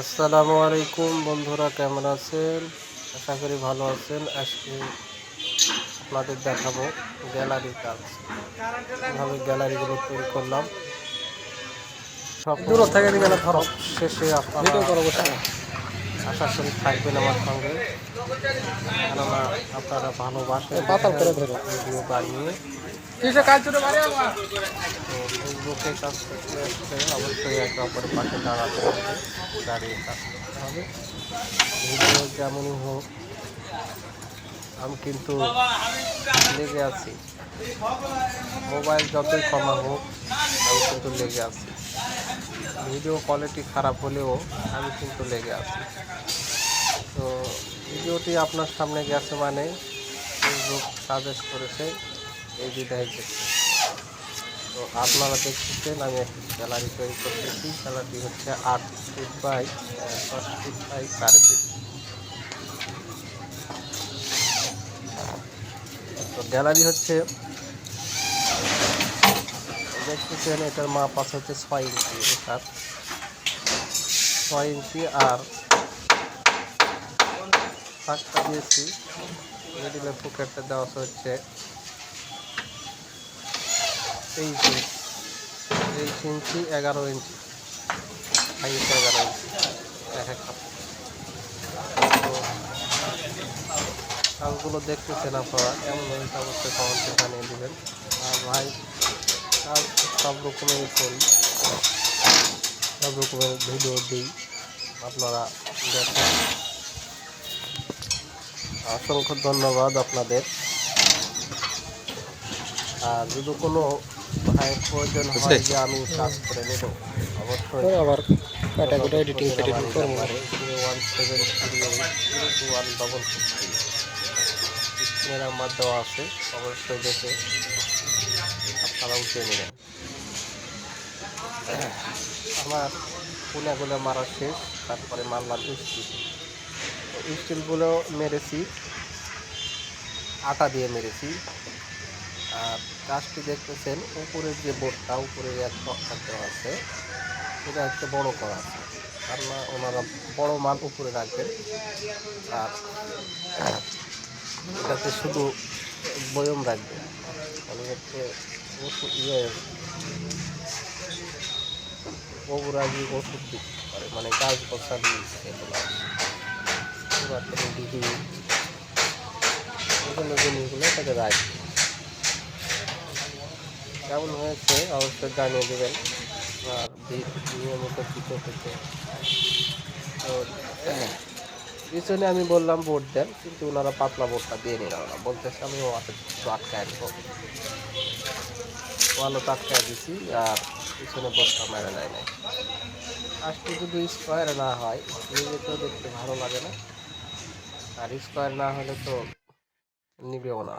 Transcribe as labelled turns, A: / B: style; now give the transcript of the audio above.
A: আসসালামু আলাইকুম বন্ধুরা কেমন আছেন? আশা করি ভালো আছেন। আজকে আপনাদের দেখাবো গ্যালারি কাজ। কীভাবে গ্যালারিগুলো তৈরি করলাম। সব
B: দূর থেকে দিবে না ধরো।
A: শেষে আপনারা আশা করি থাকবেন আমার সঙ্গে। কেননা আপনারা ভালোবাসেন।
B: পাতাল করে ধরো।
A: ভিডিও বানিয়ে। আসলে অবশ্যই একে অপরের পাশে দাঁড়াতে হবে, দাঁড়িয়ে হবে। ভিডিও যেমনই হোক, আমি কিন্তু লেগে আছি। মোবাইল যতই কমা হোক, আমি কিন্তু লেগে আছি। ভিডিও কোয়ালিটি খারাপ হলেও আমি কিন্তু লেগে আছি। তো ভিডিওটি আপনার সামনে গেছে মানে ফেসবুক সাজেস্ট করেছে এই বিদায় দেখতে তো আপনারা দেখতেছেন, আমি একটি গ্যালারি তৈরি করতেছি। স্যালারি হচ্ছে আট ফিট বাই দশ ফিট বাই চার ফিট তো গ্যালারি হচ্ছে, দেখতেছেন, এটার মাপ আছে হচ্ছে ছয় ইঞ্চি এটার ছয় ইঞ্চি আর ফাঁকটা দিয়েছি মিডিলের পকেটটা দেওয়া হচ্ছে তেইশ ইঞ্চি। তেইশ ইঞ্চি, এগারো ইঞ্চি। হাইট এগারো ইঞ্চি। এক কাজগুলো দেখতেছেন আপনারা, কেমন হয়েছে অবশ্যই কমেন্টে জানিয়ে দেবেন। আর ভাই কাজ সব রকমেরই করি সব রকমের ভিডিও দিই, আপনারা দেখেন। অসংখ্য ধন্যবাদ আপনাদের। আর যদি কোনো প্রয়োজন হয় যে আমি কাজ করে নেব। অবশ্যই।
B: আবার কাটা এডিটিং ফেডিটিং করব
A: one seven three two one double six three দেওয়া আছে অবশ্যই দেখে আপনারা উঠে নেবেন। আমার পুনাগুলো মারা শেষ তারপরে মারলাম স্টিল স্টিলগুলো মেরেছি আটা দিয়ে মেরেছি। আর কাজটি দেখতেছেন, উপরের যে বোর্ডটা উপরের এক তক্তা দেওয়া আছে। এটা হচ্ছে বড় করা আছে। কারণ ওনারা বড় মাল উপরে রাখবেন। আর এটাতে শুধু বয়ম রাখবে মানে হচ্ছে ওষুধ ইয়ে ওষুধ বিক্রি করে মানে গাছ বসালি এগুলো পুরাতন এগুলো জিনিসগুলো এটাকে রাখবে কেমন হয়েছে অবশ্যই জানিয়ে দেবেন। আর নিয়মিত হতে তো, পিছনে আমি বললাম বোর্ড দেন, কিন্তু ওনারা পাতলা বোর্ডটা দিয়ে নিল না। বলতেছে, আমি ও একটু আটকায় ভালো তো আটকায় দিছি, আর পিছনে বোর্ডটা মেরে নেয় নাই। আসতে যদি স্কোয়ার না হয় নিজেকেও দেখতে ভালো লাগে না। আর স্কোয়ার না হলে তো নিবেও না।